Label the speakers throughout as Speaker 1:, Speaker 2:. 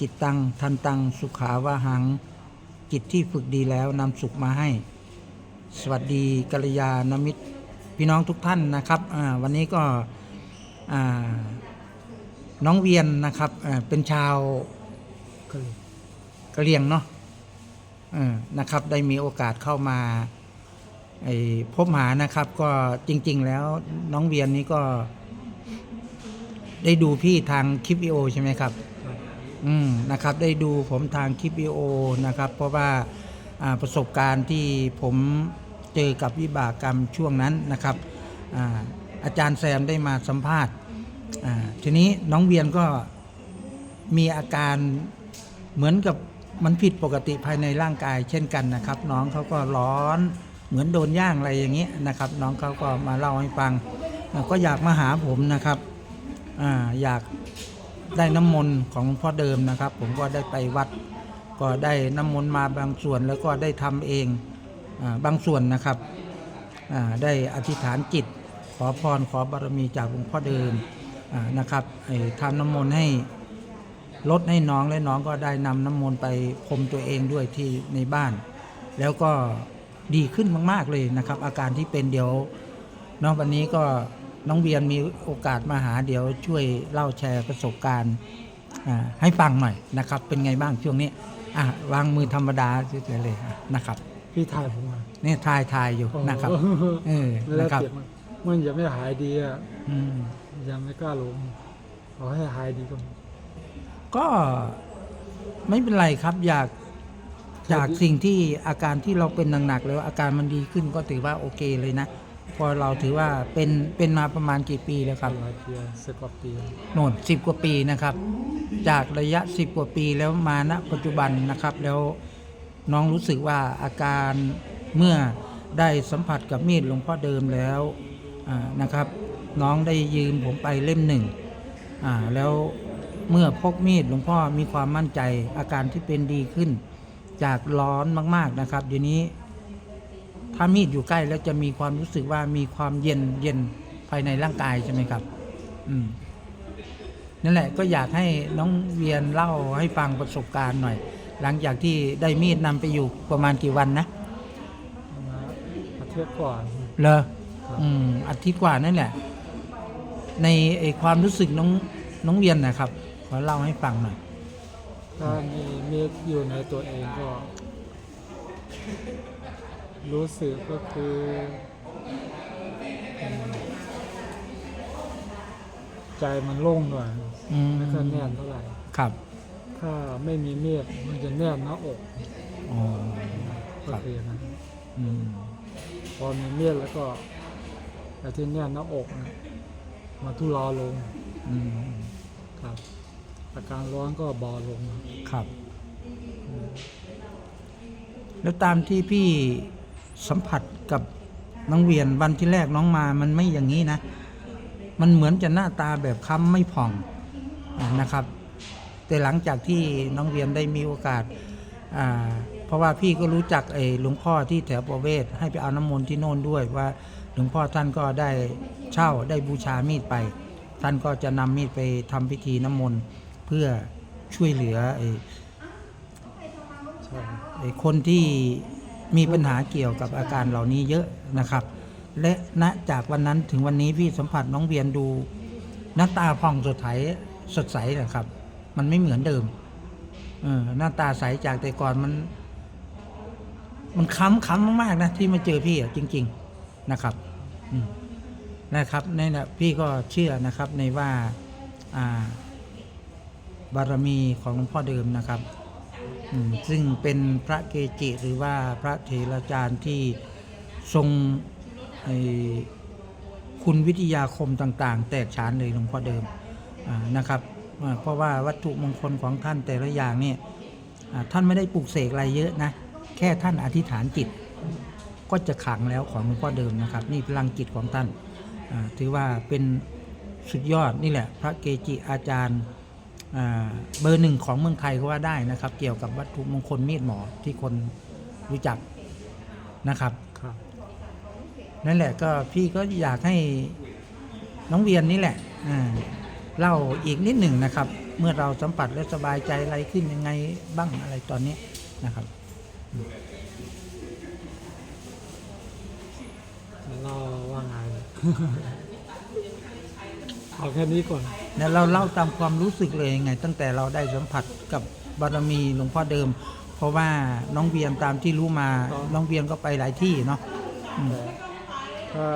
Speaker 1: จิตตัง ทันตัง สุขาวาหัง จิตที่ฝึกดีแล้วนำสุขมาให้ สวัสดีกัลยาณมิตรพี่น้องทุกท่านนะครับอ่าวันนี้ก็อ่าน้องเวียนนะครับอ่าเป็นชาวกะเหรียงเนาะนะครับ ได้มีโอกาสเข้ามาพบหานะครับ ก็จริง ๆ แล้วน้องเวียนนี้ก็ได้ดูพี่ทางคลิปวิดีโอใช่ไหมครับ อืมนะครับได้ดูผมทางคลิปวิดีโอนะครับ เพราะว่าประสบการณ์ที่ผมเจอกับวิบากกรรมช่วงนั้นนะครับอาอาจารย์แซมได้มาสัมภาษณ์ทีนี้น้องเวียนก็มีอาการเหมือนกับมันผิดปกติภายในร่างกายเช่นกันนะครับ น้องเขาก็ร้อนเหมือนโดนย่างอะไรอย่างเงี้ยนะครับ น้องเขาก็มาเล่าให้ฟัง ก็อยากมาหาผมนะครับออยาก ได้น้ำมนต์ของหลวงพ่อเดิมนะครับ ผมก็ได้ไปวัด ก็ได้น้ำมนต์มาบางส่วนแล้วก็ได้ทำเองอบางส่วนนะครับได้อธิษฐานจิต ขอพรขอบารมีจากหลวงพ่อเดิมนะครับทำน้ำมนต์ให้ลดให้น้องและน้องก็ได้นำน้ำมนต์ไปพรมตัวเองด้วยที่ในบ้าน แล้วก็ดีขึ้นมาก ๆเลยนะครับ อาการที่เป็นเดี๋ยวน้องวันนี้ก็ น้องเวียนมีโอกาสมาหาเดี๋ยวช่วยเล่าแชร์ประสบการณ์อ่าให้ฟังหน่อยนะครับ เป็นไงบ้างช่วงนี้อะวางมือธรรมดาเฉยๆเลยอะนะครับ
Speaker 2: พี่ถ่ายผมมา
Speaker 1: นี่ทายทายอยู่นะครับเออ
Speaker 2: เวลา
Speaker 1: นะครับ
Speaker 2: เจ็บมันมันยังไม่หายดีอะ
Speaker 1: อืม
Speaker 2: ยังไม่กล้าลงขอให้หายดีก่อน
Speaker 1: ก็ไม่เป็นไรครับอยากจากสิ่งที่อาการที่เราเป็นหนักๆแล้วอาการมันดีขึ้นก็ถือว่าโอเคเลยนะเพอเราถือว่าเป็นเป็นมาประมาณกี่ปีแล้วครับ
Speaker 2: หลายปีสิบกว่าปี
Speaker 1: โน่นสิบกว่าปีนะครับ จากระยะสิบกว่าปีแล้วมาณปัจจุบันนะครับ แล้วน้องรู้สึกว่าอาการเมื่อได้สัมผัสกับมีดหลวงพ่อเดิมแล้วอ่านะครับ น้องได้ยืมผมไปเล่มหนึ่งอ่าแล้วเมื่อพกมีดหลวงพ่อมีความมั่นใจอาการที่เป็นดีขึ้น จากร้อนมาก ๆนะครับ เดี๋ยวนี้ ถ้ามีดอยู่ใกล้แล้วจะมีความรู้สึกว่ามีความเย็นเย็นภายในร่างกายใช่ไหมครับ อืมนั่นแหละก็อยากให้น้องเวียนเล่าให้ฟังประสบการณ์หน่อย หลังจากที่ได้มีดนำไปอยู่ประมาณกี่วันนะ
Speaker 2: มาอาทิตย์ก่อน
Speaker 1: เลออืมอาทิตย์กว่านั่นแหละ ในไอความรู้สึกน้องน้องเวียนนะครับ ขอเล่าให้ฟังหน่อย
Speaker 2: ถ้ามีเมฆอยู่ในตัวเองก็ รู้สึกก็คืออืมใจมันโล่งหน่อย
Speaker 1: อืม
Speaker 2: ไม่ค่อยแน่นเท่าไหร่
Speaker 1: ครับ
Speaker 2: ถ้าไม่มีเมฆมันจะแน่นหน้าอก
Speaker 1: อ๋อ
Speaker 2: ก็คืออย่างนั้น
Speaker 1: อืม
Speaker 2: พอมีเมียดแล้วก็ไอ้ที่แน่นหน้าอกนะมาทุเลาลง
Speaker 1: อืม
Speaker 2: ครับ อาการร้อนก็เบาลง
Speaker 1: ครับ แล้วตามที่พี่ สัมผัสกับน้องเวียนวันที่แรกน้องมามันไม่อย่างนี้นะ มันเหมือนจะหน้าตาแบบค้ำไม่ผ่องนะครับ แต่หลังจากที่น้องเวียนได้มีโอกาสาเพราะว่าพี่ก็รู้จักไอ้หลวงพ่อที่แถวประเวศ ให้ไปเอาน้ำมนต์ที่โน่นด้วยว่าหลวงพ่อท่านก็ได้เช่าได้บูชามีดไป ท่านก็จะนำมีดไปทำพิธีน้ำมนต์เพื่อช่วยเหลือไอ้คนที่ มีปัญหาเกี่ยวกับอาการเหล่านี้เยอะนะครับ และณจากวันนั้นถึงวันนี้พี่สัมผัสน้องเวียนดูหน้าตาผ่องสดใสสดใสนะครับ มันไม่เหมือนเดิมเออหน้าตาใสจากแต่ก่อนมัน มันค้ำค้ำมากๆนะที่มาเจอพี่อะจริง ๆนะครับนะครับนี่นะพี่ก็เชื่อนะครับในว่า อ่า บารมีของหลวงพ่อเดิมนะครับ ซึ่งเป็นพระเกจิหรือว่าพระเถรอาจารย์ที่ทรงคุณวิทยาคมต่างๆ แตกฉานเลยหลวงพ่อเดิมนะครับ เพราะว่าวัตถุมงคลของท่านแต่ละอย่างเนี่ยท่านไม่ได้ปลูกเสกอะไรเยอะนะแค่ท่านอธิษฐานจิต ก็จะขังแล้วของหลวงพ่อเดิมนะครับ นี่พลังจิตของท่านถือว่าเป็นสุดยอดนี่แหละ พระเกจิอาจารย์ เบอร์หนึ่งของเมืองไทยก็ว่าได้นะครับ เกี่ยวกับวัตถุมงคลมีดหมอที่คนรู้จักนะครับ
Speaker 2: ครับ
Speaker 1: นั่นแหละก็พี่ก็อยากให้น้องเวียนนี่แหละอ่าเล่าอีกนิดหนึ่งนะครับ เมื่อเราสัมผัสและสบายใจอะไรขึ้นยังไงบ้างอะไรตอนนี้นะครับ
Speaker 2: แล้วเราว่าไง เอาแค่นี้ก่อน
Speaker 1: แล้วเราเล่าตามความรู้สึกเลยยังไง ตั้งแต่เราได้สัมผัสกับบารมีหลวงพ่อเดิม เพราะว่าน้องเวียนตามที่รู้มาน้องเวียนก็ไปหลายที่เนาะอืม
Speaker 2: แต่ถ้า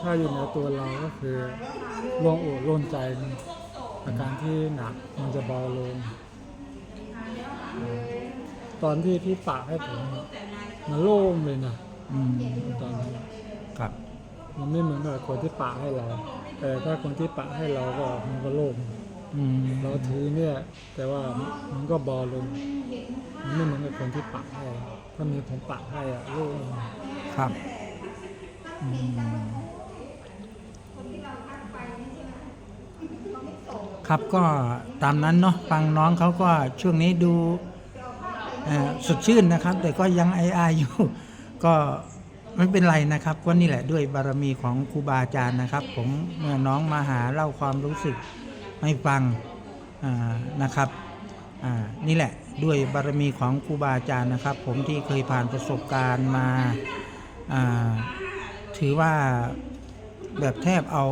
Speaker 2: ถ้าอยู่ในตัวเราก็คือโล่งอกโล่งใจอาการที่หนักมันจะเบาลง ตอนที่พี่ปะให้ผมมันโล่งเลยนะ
Speaker 1: อืม
Speaker 2: ตอนนั้น
Speaker 1: ครับ
Speaker 2: มันไม่เหมือนกับคนที่ปะให้เรา แต่ถ้าคนที่ปะให้เราก็มันก็โล่ง
Speaker 1: อืม
Speaker 2: เราถือเนี่ย แต่ว่ามันก็เบาลงมันไม่เหมือนกับคนที่ปะให้ถ้ามีคนปะให้อะโล่ง
Speaker 1: ครับอืมครับก็ตามนั้นเนาะฟังน้องเขาก็ช่วงนี้ดูเอ่อสดชื่นนะครับ แต่ก็ยังไออาอยู่ ก็ ไม่เป็นไรนะครับก็นี่แหละด้วยบารมีของครูบาอาจารย์นะครับ ผมเมื่อน้องมาหาเล่าความรู้สึกให้ฟังนะครับนี่แหละด้วยบารมีของครูบาอาจารย์นะครับ ผมที่เคยผ่านประสบการณ์มาถือว่าแบบแทบเอา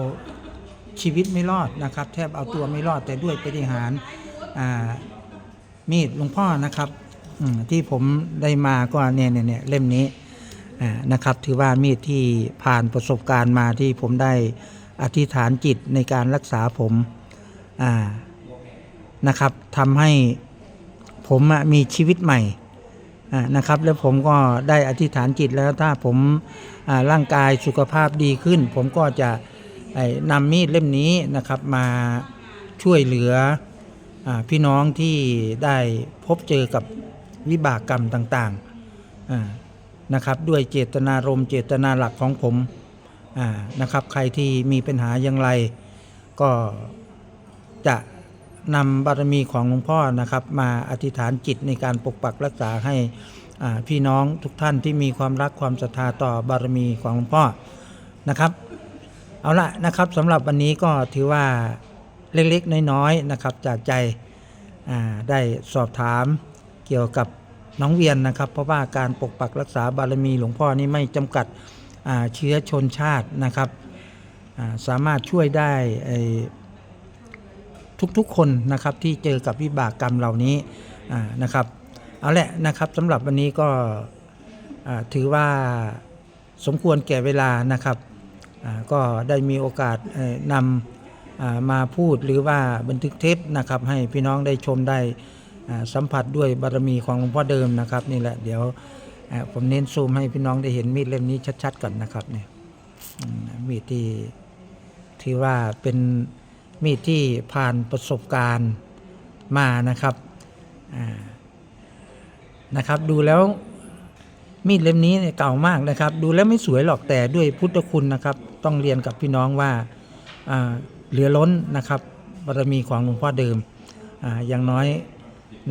Speaker 1: ชีวิตไม่รอดนะครับ แทบเอาตัวไม่รอดแต่ด้วยปฏิหารมีดหลวงพ่อนะครับที่ผมได้มาก็เนี่ยเนี่ยเนี่ยเล่มนี้ นะครับถือว่ามีดที่ผ่านประสบการณ์มาที่ผมได้อธิษฐานจิตในการรักษาผมนะครับทำให้ผมมีชีวิตใหม่นะครับ แล้วผมก็ได้อธิษฐานจิตแล้วถ้าผมร่างกายสุขภาพดีขึ้น ผมก็จะนำมีดเล่มนี้นะครับมาช่วยเหลืออพี่น้องที่ได้พบเจอกับวิบากกรรมต่างๆ นะครับด้วยเจตนารมณ์เจตนาหลักของผมนะครับใครที่มีปัญหาอย่างไร ก็จะนำบารมีของหลวงพ่อนะครับ มาอธิษฐานจิตในการปกปักรักษาให้พี่น้องทุกท่านที่มีความรักความศรัทธาต่อบารมีของหลวงพ่อนะครับ เอาละนะครับสำหรับวันนี้ก็ถือว่าเล็กๆน้อยๆนะครับ จากใจได้สอบถามเกี่ยวกับ น้องเวียนนะครับ เพราะว่าการปกปักรักษาบารมีหลวงพ่อนี่ไม่จำกัดเชื้อชนชาตินะครับาสามารถช่วยได้ทุกๆคนนะครับที่เจอกับวิบากกรรมเหล่านี้นะครับเอาแหละนะครับสำหรับวันนี้ก็ถือว่าสมควรแก่เวลานะครับก็ได้มีโอกาสนำมาพูดหรือว่าบันทึกเทปนะครับให้พี่น้องได้ชมได้ สัมผัสด้วยบารมีของหลวงพ่อเดิมนะครับ นี่แหละเดี๋ยวผมเน้นซูมให้พี่น้องได้เห็นมีดเล่มนี้ชัดๆก่อนนะครับเนี่ยมีดที่ที่ว่าเป็นมีดที่ผ่านประสบการณ์มานะครับนะครับ ดูแล้วมีดเล่มนี้เนี่ยเก่ามากนะครับ ดูแล้วไม่สวยหรอกแต่ด้วยพุทธคุณนะครับ ต้องเรียนกับพี่น้องว่าเหลือล้นนะครับบารมีของหลวงพ่อเดิมออย่างน้อย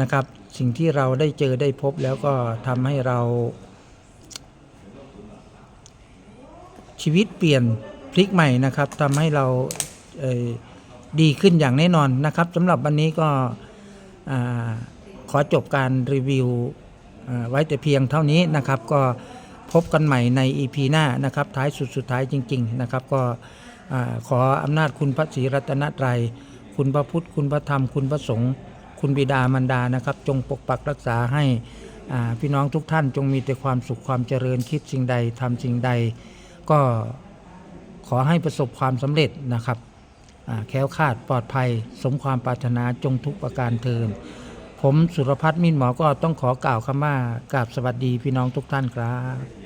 Speaker 1: นะครับ สิ่งที่เราได้เจอได้พบแล้วก็ทำให้เรา ชีวิตเปลี่ยนพลิกใหม่นะครับทำให้เราเดีขึ้นอย่างแน่นอนนะครับสำหรับวันนี้ก็ขอจบการรีวิวไว้แต่เพียงเท่านี้นะครับ ก็พบกันใหม่ใน EP หน้านะครับ ท้ายสุดสุดท้ายจริง ๆ นะครับ ก็อขออำนาจคุณพระศรีรัตนตรัย คุณพระพุทธ คุณพระธรรม คุณพระสงฆ์ คุณบิดามารดานะครับ จงปกปักรักษาให้พี่น้องทุกท่านจงมีแต่ความสุขความเจริญคิดสิ่งใดทำสิ่งใด ก็ขอให้ประสบความสำเร็จนะครับแค้วคาดปลอดภัย สมความปรารถนาจงทุกประการเทินผมสุรพัฒน์มินหมอก็ต้องขอกล่าวคำว่ากราบสวัสดีพี่น้องทุกท่านครับ